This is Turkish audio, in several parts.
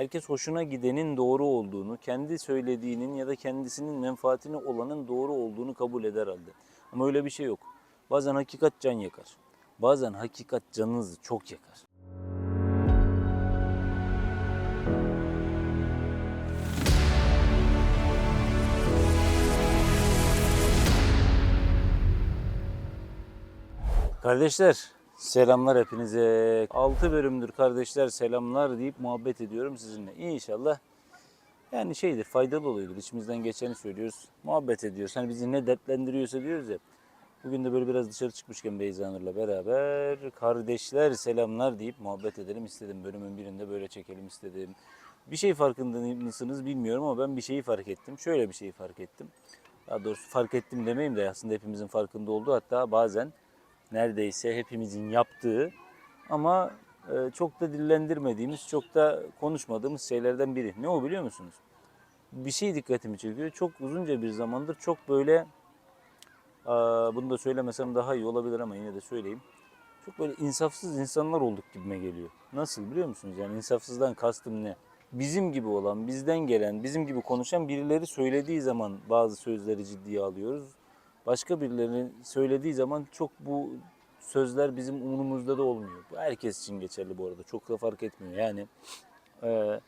Herkes hoşuna gidenin doğru olduğunu, kendi söylediğinin ya da kendisinin menfaatine olanın doğru olduğunu kabul eder halde. Ama öyle bir şey yok. Bazen hakikat can yakar. Bazen hakikat canınızı çok yakar. Kardeşler selamlar hepinize. 6 bölümdür kardeşler selamlar deyip muhabbet ediyorum sizinle. İnşallah yani şeydir faydalı oluyordur. İçimizden geçeni söylüyoruz. Muhabbet ediyoruz. Hani bizi ne dertlendiriyorsa diyoruz ya. Bugün de böyle biraz dışarı çıkmışken Beyza Nur'la beraber kardeşler selamlar deyip muhabbet edelim istedim. Bölümün birinde böyle çekelim istedim. Bir şey farkında mısınız bilmiyorum ama ben bir şeyi fark ettim. Şöyle bir şeyi fark ettim. Daha doğrusu fark ettim demeyeyim de aslında hepimizin farkında olduğu hatta bazen neredeyse hepimizin yaptığı ama e, çok da dillendirmediğimiz, çok da konuşmadığımız şeylerden biri. Ne o biliyor musunuz? Bir şey dikkatimi çekiyor. Çok uzunca bir zamandır çok böyle bunu da söylemesem daha iyi olabilir ama yine de söyleyeyim. Çok böyle insafsız insanlar olduk gibime geliyor. Nasıl biliyor musunuz? Yani insafsızdan kastım ne? Bizim gibi olan, bizden gelen, bizim gibi konuşan birileri söylediği zaman bazı sözleri ciddiye alıyoruz başka birilerinin söylediği zaman çok bu sözler bizim umurumuzda da olmuyor. Bu herkes için geçerli bu arada. Çok da fark etmiyor. Yani e,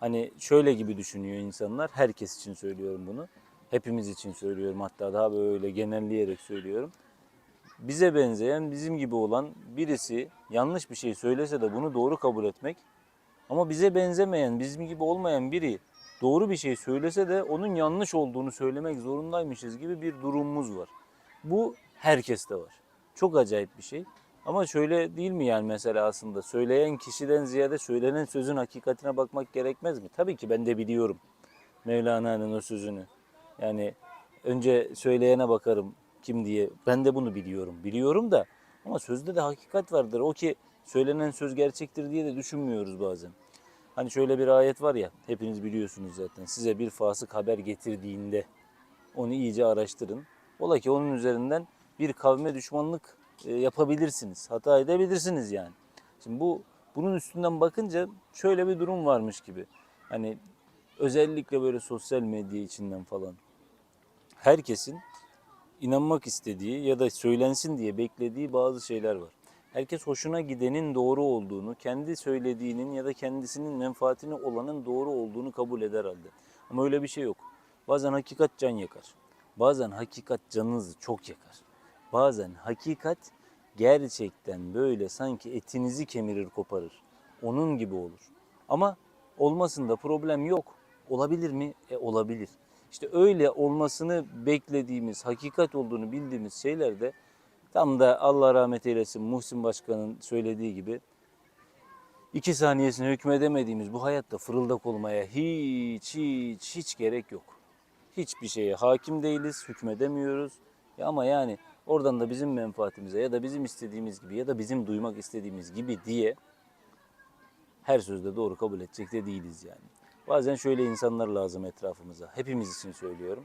hani şöyle gibi düşünüyor insanlar. Herkes için söylüyorum bunu. Hepimiz için söylüyorum. Hatta daha böyle genelleyerek söylüyorum. Bize benzeyen, bizim gibi olan birisi yanlış bir şey söylese de bunu doğru kabul etmek ama bize benzemeyen, bizim gibi olmayan biri doğru bir şey söylese de onun yanlış olduğunu söylemek zorundaymışız gibi bir durumumuz var. Bu herkeste var. Çok acayip bir şey. Ama şöyle değil mi yani mesela aslında söyleyen kişiden ziyade söylenen sözün hakikatine bakmak gerekmez mi? Tabii ki ben de biliyorum Mevlana'nın o sözünü. Yani önce söyleyene bakarım kim diye. Ben de bunu biliyorum. Biliyorum da ama sözde de hakikat vardır. O ki söylenen söz gerçektir diye de düşünmüyoruz bazen. Hani şöyle bir ayet var ya, hepiniz biliyorsunuz zaten. Size bir fasık haber getirdiğinde onu iyice araştırın. Ola ki onun üzerinden bir kavme düşmanlık e, yapabilirsiniz. Hata edebilirsiniz yani. Şimdi bu bunun üstünden bakınca şöyle bir durum varmış gibi. Hani özellikle böyle sosyal medya içinden falan herkesin inanmak istediği ya da söylensin diye beklediği bazı şeyler var. Herkes hoşuna gidenin doğru olduğunu, kendi söylediğinin ya da kendisinin menfaatine olanın doğru olduğunu kabul eder halde. Ama öyle bir şey yok. Bazen hakikat can yakar. Bazen hakikat canınızı çok yakar. Bazen hakikat gerçekten böyle sanki etinizi kemirir koparır. Onun gibi olur. Ama olmasında problem yok. Olabilir mi? E olabilir. İşte öyle olmasını beklediğimiz, hakikat olduğunu bildiğimiz şeyler de Tam da Allah rahmet eylesin Muhsin Başkan'ın söylediği gibi iki saniyesine hükmedemediğimiz bu hayatta fırıldak olmaya hiç hiç hiç gerek yok. Hiçbir şeye hakim değiliz, hükmedemiyoruz. Ya ama yani oradan da bizim menfaatimize ya da bizim istediğimiz gibi ya da bizim duymak istediğimiz gibi diye her sözde doğru kabul edecek de değiliz yani. Bazen şöyle insanlar lazım etrafımıza. Hepimiz için söylüyorum.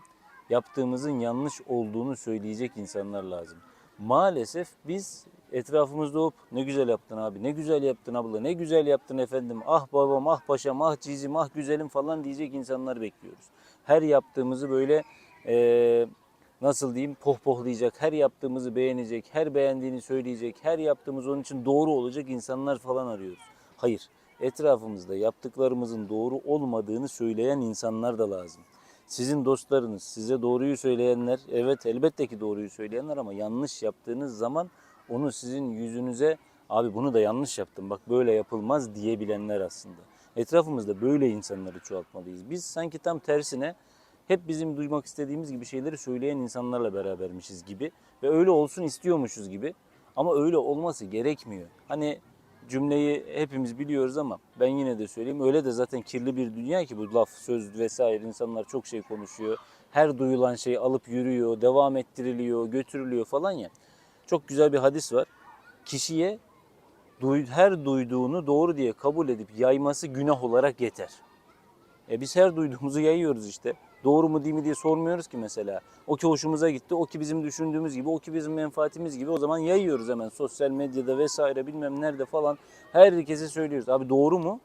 Yaptığımızın yanlış olduğunu söyleyecek insanlar lazım maalesef biz etrafımızda hop ne güzel yaptın abi, ne güzel yaptın abla, ne güzel yaptın efendim, ah babam, ah paşam, ah cizim, ah güzelim falan diyecek insanlar bekliyoruz. Her yaptığımızı böyle eee, nasıl diyeyim pohpohlayacak, her yaptığımızı beğenecek, her beğendiğini söyleyecek, her yaptığımız onun için doğru olacak insanlar falan arıyoruz. Hayır, etrafımızda yaptıklarımızın doğru olmadığını söyleyen insanlar da lazım. Sizin dostlarınız, size doğruyu söyleyenler, evet elbette ki doğruyu söyleyenler ama yanlış yaptığınız zaman onu sizin yüzünüze abi bunu da yanlış yaptım bak böyle yapılmaz diyebilenler aslında. Etrafımızda böyle insanları çoğaltmalıyız. Biz sanki tam tersine hep bizim duymak istediğimiz gibi şeyleri söyleyen insanlarla berabermişiz gibi ve öyle olsun istiyormuşuz gibi. Ama öyle olması gerekmiyor. Hani cümleyi hepimiz biliyoruz ama ben yine de söyleyeyim. Öyle de zaten kirli bir dünya ki bu laf, söz vesaire insanlar çok şey konuşuyor. Her duyulan şey alıp yürüyor, devam ettiriliyor, götürülüyor falan ya. Çok güzel bir hadis var. Kişiye her duyduğunu doğru diye kabul edip yayması günah olarak yeter. E biz her duyduğumuzu yayıyoruz işte. Doğru mu değil mi diye sormuyoruz ki mesela. O ki hoşumuza gitti, o ki bizim düşündüğümüz gibi, o ki bizim menfaatimiz gibi. O zaman yayıyoruz hemen sosyal medyada vesaire bilmem nerede falan. Herkese söylüyoruz. Abi doğru mu?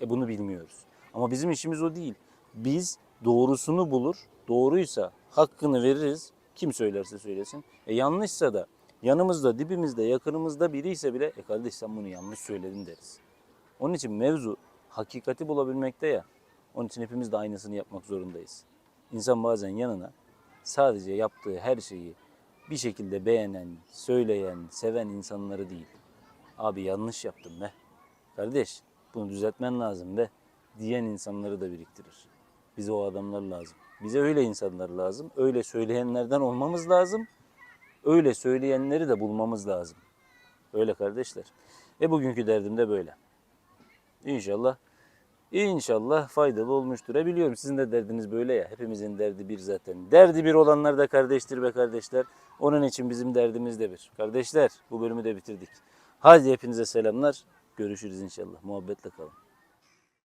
E bunu bilmiyoruz. Ama bizim işimiz o değil. Biz doğrusunu bulur, doğruysa hakkını veririz. Kim söylerse söylesin. E yanlışsa da yanımızda, dibimizde, yakınımızda biri ise bile e kardeş sen bunu yanlış söyledin deriz. Onun için mevzu hakikati bulabilmekte ya. Onun için hepimiz de aynısını yapmak zorundayız. İnsan bazen yanına sadece yaptığı her şeyi bir şekilde beğenen, söyleyen, seven insanları değil. Abi yanlış yaptım be. Kardeş bunu düzeltmen lazım be diyen insanları da biriktirir. Bize o adamlar lazım. Bize öyle insanlar lazım. Öyle söyleyenlerden olmamız lazım. Öyle söyleyenleri de bulmamız lazım. Öyle kardeşler. E bugünkü derdim de böyle. İnşallah İnşallah faydalı olmuştur. E biliyorum sizin de derdiniz böyle ya. Hepimizin derdi bir zaten. Derdi bir olanlar da kardeştir be kardeşler. Onun için bizim derdimiz de bir. Kardeşler bu bölümü de bitirdik. Hadi hepinize selamlar. Görüşürüz inşallah. Muhabbetle kalın.